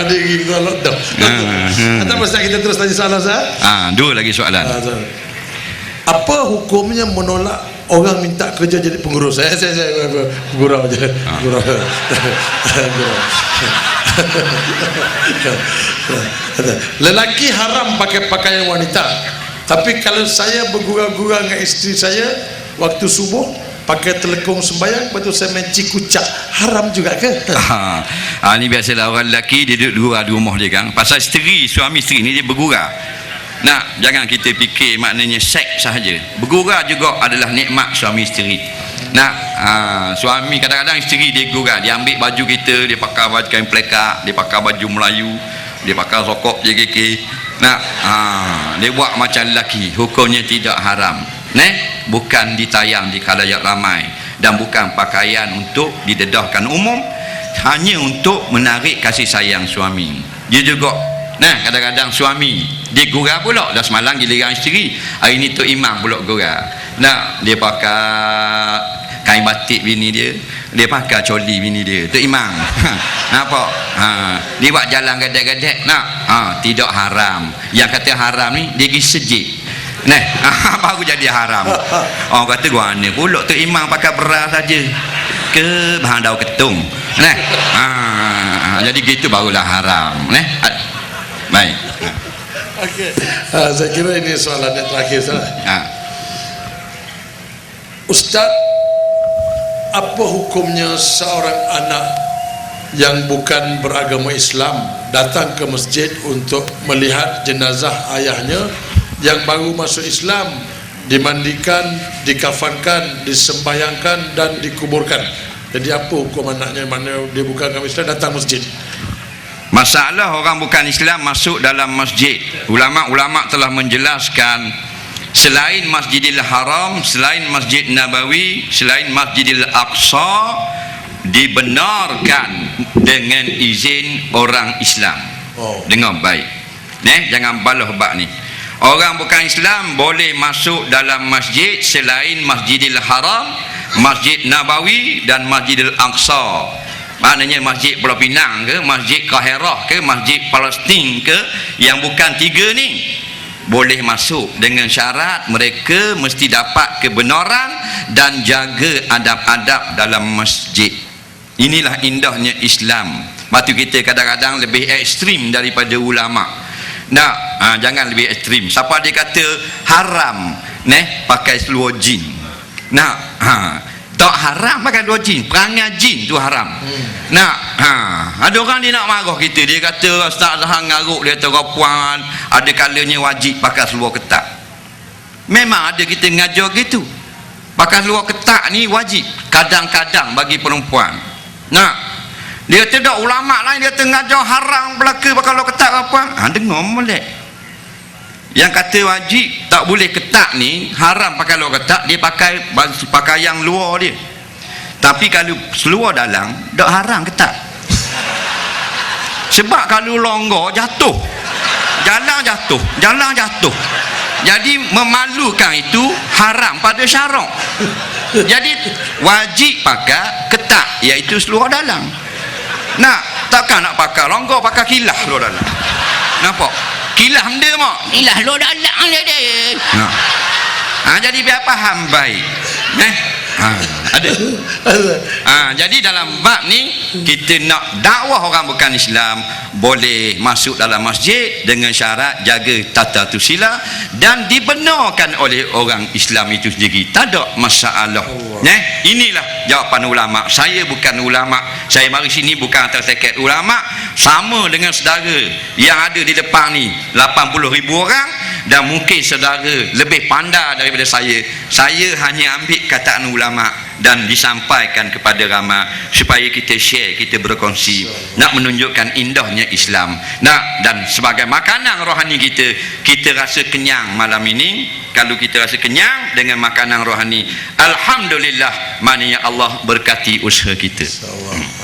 ada lagi kalau dah. hmm. Atau Ustaz kita terus tanya soalan Ustaz. Ah, dua lagi soalan. Ah, Ustaz. Apa hukumnya menolak orang minta kerja jadi pengurus? Saya saya saya gurau je. Gurau. Gurau. Lelaki haram pakai pakaian wanita. Tapi kalau saya bergurau-gurau dengan isteri saya waktu subuh pakai telekung sembahyang betul saya main cikucak haram juga ke? Ha, ha ni biasalah orang lelaki dia duduk gurau di rumah dia kan. Pasal isteri, suami isteri ni dia bergurau. Nak jangan kita fikir maknanya seks sahaja. Bergurau juga adalah nikmat suami isteri. Nak ha, suami kadang-kadang isteri dia gurau, dia ambil baju kita, dia pakai baju kain pelekak, dia pakai baju Melayu, dia pakai sokok JKK. Nak ha, dia buat macam lelaki, hukumnya tidak haram. Neh, bukan ditayang di khalayak ramai dan bukan pakaian untuk didedahkan umum hanya untuk menarik kasih sayang suami. Dia juga nah kadang-kadang suami dia gurau pula. Dah semalam giliran isteri hari ni tu imam pula gurau. Nah dia pakai kain batik bini dia dia pakai coli bini dia. Tu imam nampak? Ha, dia buat jalan gadek-gadek nak? Ha, tidak haram. Yang kata haram ni dia pergi sejik Nah, baru jadi haram. Orang kata gua ni pula tu imam pakai beras saja. Ke bahan daun ketung. Nah. Ha, jadi gitu barulah haram. Nah. Baik. Okey. Ha, saya kira ini soalan yang terakhir Ustaz. Ha. Ustaz, apa hukumnya seorang anak yang bukan beragama Islam datang ke masjid untuk melihat jenazah ayahnya yang baru masuk Islam dimandikan, dikafankan, disembayangkan dan dikuburkan. Jadi apa hukum anaknya mana dia bukan agama Islam datang masjid? Masalah orang bukan Islam masuk dalam masjid. Ulama-ulama telah menjelaskan selain Masjidil Haram, selain Masjid Nabawi, selain Masjidil Aqsa dibenarkan dengan izin orang Islam. Oh. Dengar baik. Neh, jangan baloh bab ni. Orang bukan Islam boleh masuk dalam masjid selain Masjidil Haram, Masjid Nabawi dan Masjidil Aqsa. Maknanya Masjid Pulau Pinang ke, Masjid Kahirah ke, Masjid Palestin ke, yang bukan tiga ni boleh masuk dengan syarat mereka mesti dapat kebenaran dan jaga adab-adab dalam masjid. Inilah indahnya Islam. Batu kita kadang-kadang lebih ekstrim daripada ulama. Nak, ha, jangan lebih ekstrim. Siapa dia kata haram neh pakai seluar jin. Nak, ha, tak haram pakai seluar jin. Perangai jin tu haram. Hmm. Nak, ha, ada orang dia nak marah kita. Dia kata Ustaz Zahan ngaruk dia kata puan ada kalanya wajib pakai seluar ketat. Memang ada kita ngajar gitu. Pakai seluar ketat ni wajib. Kadang-kadang bagi perempuan. Nak, dia tidak ulama lain dia tengah jauh haram belaka pakai lo ketat apa? Ha, dengar molek. Yang kata wajib tak boleh ketat ni haram pakai lo ketat dia pakai pakai yang luar dia. Tapi kalau seluar dalam tak haram ketat sebab kalau longgar jatuh. Jalan jatuh jalan jatuh. Jadi memalukan itu haram pada syarak. Jadi wajib pakai ketat iaitu seluar dalam nak takkan nak pakai longgar pakai kilah lu dalam nampak? Kilah dia mak. Kilah lu dalam dia dia. Ha. ha, jadi biar faham baik. Eh? Ha, ada ha, jadi dalam bab ni kita nak dakwah orang bukan Islam boleh masuk dalam masjid dengan syarat jaga tata tu sila dan dibenarkan oleh orang Islam itu sendiri. Tak ada masalah. Eh inilah jawapan ulama. Saya bukan ulama. Saya mari sini bukan atas seket ulama. Sama dengan saudara yang ada di depan ni 80 ribu orang dan mungkin saudara lebih pandai daripada saya. Saya hanya ambil kataan ulama dan disampaikan kepada ramai supaya kita share kita berkongsi nak menunjukkan indahnya Islam. Nak dan sebagai makanan rohani kita kita rasa kenyang malam ini. Kalau kita rasa kenyang dengan makanan rohani Alhamdulillah maknanya Allah berkati usaha kita. InsyaAllah.